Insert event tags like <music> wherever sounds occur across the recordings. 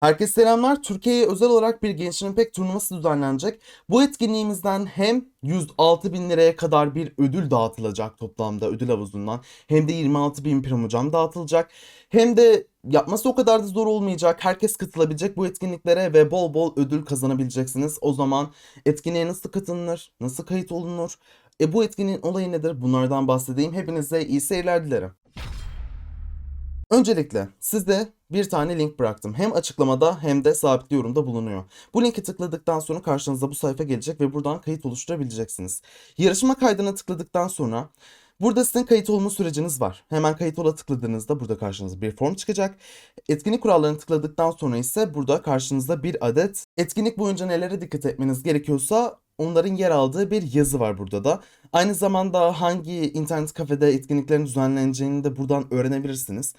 Herkese selamlar. Türkiye'ye özel olarak bir Genshin Impact turnuvası düzenlenecek. Bu etkinliğimizden hem 106 bin liraya kadar bir ödül dağıtılacak toplamda ödül havuzundan. Hem de 26 bin primocam dağıtılacak. Hem de yapması o kadar da zor olmayacak. Herkes katılabilecek bu etkinliklere ve bol bol ödül kazanabileceksiniz. O zaman etkinliğe nasıl katılınır? Nasıl kayıt olunur? E bu etkinliğin olayı nedir? Bunlardan bahsedeyim. Hepinize iyi seyirler dilerim. Öncelikle size bir tane link bıraktım. Hem açıklamada hem de sabit yorumda bulunuyor. Bu linki tıkladıktan sonra karşınıza bu sayfa gelecek ve buradan kayıt oluşturabileceksiniz. Yarışma kaydına tıkladıktan sonra burada sizin kayıt olma süreciniz var. Hemen kayıt ola tıkladığınızda burada karşınıza bir form çıkacak. Etkinlik kurallarını tıkladıktan sonra ise burada karşınızda bir adet etkinlik boyunca nelere dikkat etmeniz gerekiyorsa onların yer aldığı bir yazı var burada da. Aynı zamanda hangi internet kafede etkinliklerin düzenleneceğini de buradan öğrenebilirsiniz.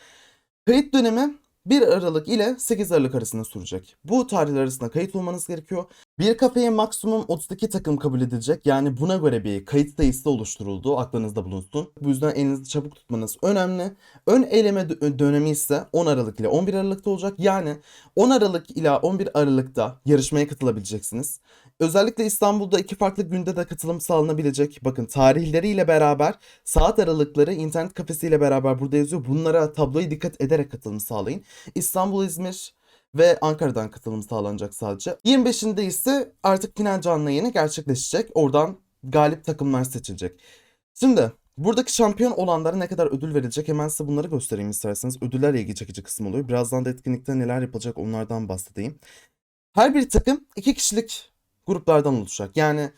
Kayıt dönemi 1 Aralık ile 8 Aralık arasında sürecek. Bu tarihler arasında kayıt olmanız gerekiyor. Bir kafeye maksimum 32 takım kabul edilecek. Yani buna göre bir kayıt sayısı oluşturuldu. Aklınızda bulunsun. Bu yüzden elinizi çabuk tutmanız önemli. Ön eleme dö- dönemi ise 10 Aralık ile 11 Aralık'ta olacak. Yani 10 Aralık ile 11 Aralık'ta yarışmaya katılabileceksiniz. Özellikle İstanbul'da iki farklı günde de katılım sağlanabilecek. Bakın tarihleriyle beraber saat aralıkları internet kafesiyle beraber burada yazıyor. Bunlara tabloya dikkat ederek katılım sağlayın. İstanbul, İzmir ve Ankara'dan katılım sağlanacak sadece. 25'inde ise artık final canlı yayını gerçekleşecek. Oradan galip takımlar seçilecek. Şimdi buradaki şampiyon olanlara ne kadar ödül verilecek hemen size bunları göstereyim isterseniz. Ödüller ilgi çekici kısım oluyor. Birazdan da etkinlikte neler yapılacak onlardan bahsedeyim. Her bir takım iki kişilik gruplardan oluşacak. Yani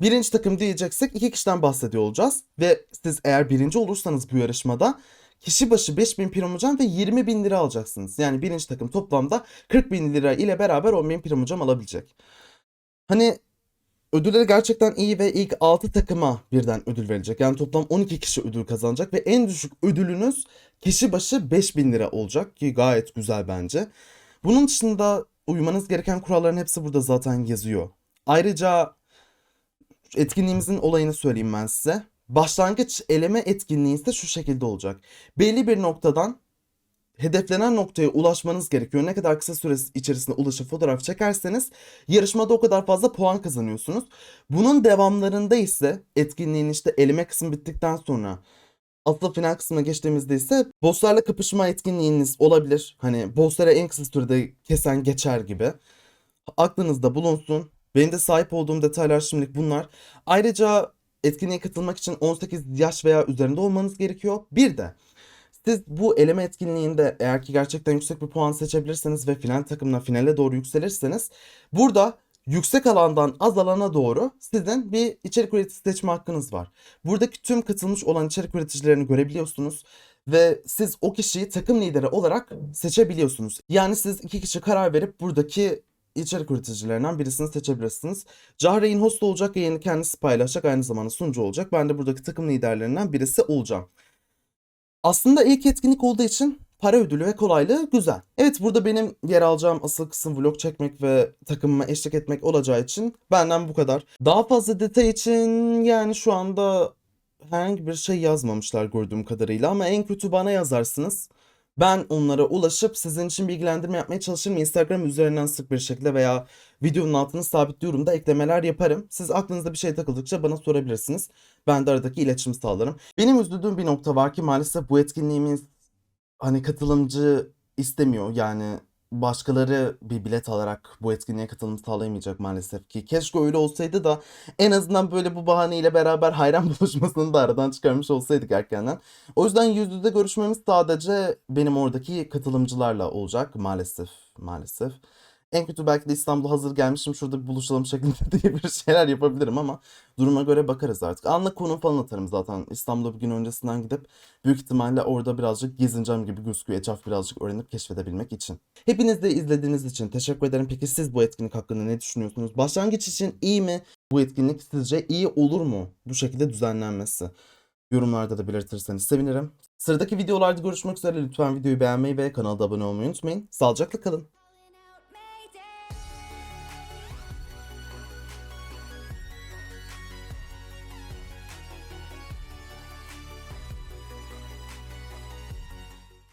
birinci takım diyeceksek iki kişiden bahsediyor olacağız. Ve siz eğer birinci olursanız bu yarışmada kişi başı 5000 primocam ve 20 bin lira alacaksınız. Yani birinci takım toplamda 40 bin lira ile beraber 10 bin primocam alabilecek. Hani ödülleri gerçekten iyi ve ilk 6 takıma birden ödül verecek. Yani toplam 12 kişi ödül kazanacak ve en düşük ödülünüz kişi başı 5000 lira olacak ki gayet güzel bence. Bunun dışında uymanız gereken kuralların hepsi burada zaten yazıyor. Ayrıca etkinliğimizin olayını söyleyeyim ben size. Başlangıç eleme etkinliği ise şu şekilde olacak. Belli bir noktadan hedeflenen noktaya ulaşmanız gerekiyor. Ne kadar kısa süre içerisinde ulaşıp fotoğraf çekerseniz yarışmada o kadar fazla puan kazanıyorsunuz. Bunun devamlarında ise etkinliğin işte eleme kısmı bittikten sonra asıl final kısmına geçtiğimizde ise bosslarla kapışma etkinliğiniz olabilir. Hani bossları en kısa sürede kesen geçer gibi. Aklınızda bulunsun. Benim de sahip olduğum detaylar şimdilik bunlar. Ayrıca etkinliğe katılmak için 18 yaş veya üzerinde olmanız gerekiyor. Bir de siz bu eleme etkinliğinde eğer ki gerçekten yüksek bir puan seçebilirseniz ve final takımına finale doğru yükselirseniz burada yüksek alandan az alana doğru sizin bir içerik üreticisi seçme hakkınız var. Buradaki tüm katılmış olan içerik üreticilerini görebiliyorsunuz ve siz o kişiyi takım lideri olarak seçebiliyorsunuz. Yani siz iki kişi karar verip buradaki içerik üreticilerinden birisini seçebilirsiniz. Cahreyn host olacak, yayını kendisi paylaşacak, aynı zamanda sunucu olacak. Ben de buradaki takım liderlerinden birisi olacağım. Aslında ilk etkinlik olduğu için para ödülü ve kolaylığı güzel. Evet burada benim yer alacağım asıl kısım vlog çekmek ve takımıma eşlik etmek olacağı için benden bu kadar. Daha fazla detay için yani şu anda herhangi bir şey yazmamışlar gördüğüm kadarıyla ama en kötü bana yazarsınız. Ben onlara ulaşıp sizin için bilgilendirme yapmaya çalışırım. Instagram üzerinden sık bir şekilde veya videonun altına sabitliyorum da eklemeler yaparım. Siz aklınızda bir şey takıldıkça bana sorabilirsiniz. Ben de aradaki iletişimi sağlarım. Benim üzüldüğüm bir nokta var ki maalesef bu etkinliğimiz hani katılımcı istemiyor. Yani başkaları bir bilet alarak bu etkinliğe katılım sağlayamayacak maalesef ki. Keşke öyle olsaydı da en azından böyle bu bahaneyle beraber hayran <laughs> buluşmasını da aradan çıkarmış olsaydık erkenden. O yüzden yüz yüze görüşmemiz sadece benim oradaki katılımcılarla olacak maalesef maalesef. En kötü belki de İstanbul'a hazır gelmişim şurada bir buluşalım şeklinde <laughs> diye bir şeyler yapabilirim ama duruma göre bakarız artık. Anlık konum falan atarım zaten. İstanbul'a bir gün öncesinden gidip büyük ihtimalle orada birazcık gezineceğim gibi gözüküyor. Etraf birazcık öğrenip keşfedebilmek için. Hepiniz de izlediğiniz için teşekkür ederim. Peki siz bu etkinlik hakkında ne düşünüyorsunuz? Başlangıç için iyi mi? Bu etkinlik sizce iyi olur mu? Bu şekilde düzenlenmesi. Yorumlarda da belirtirseniz sevinirim. Sıradaki videolarda görüşmek üzere. Lütfen videoyu beğenmeyi ve kanala abone olmayı unutmayın. Sağlıcakla kalın.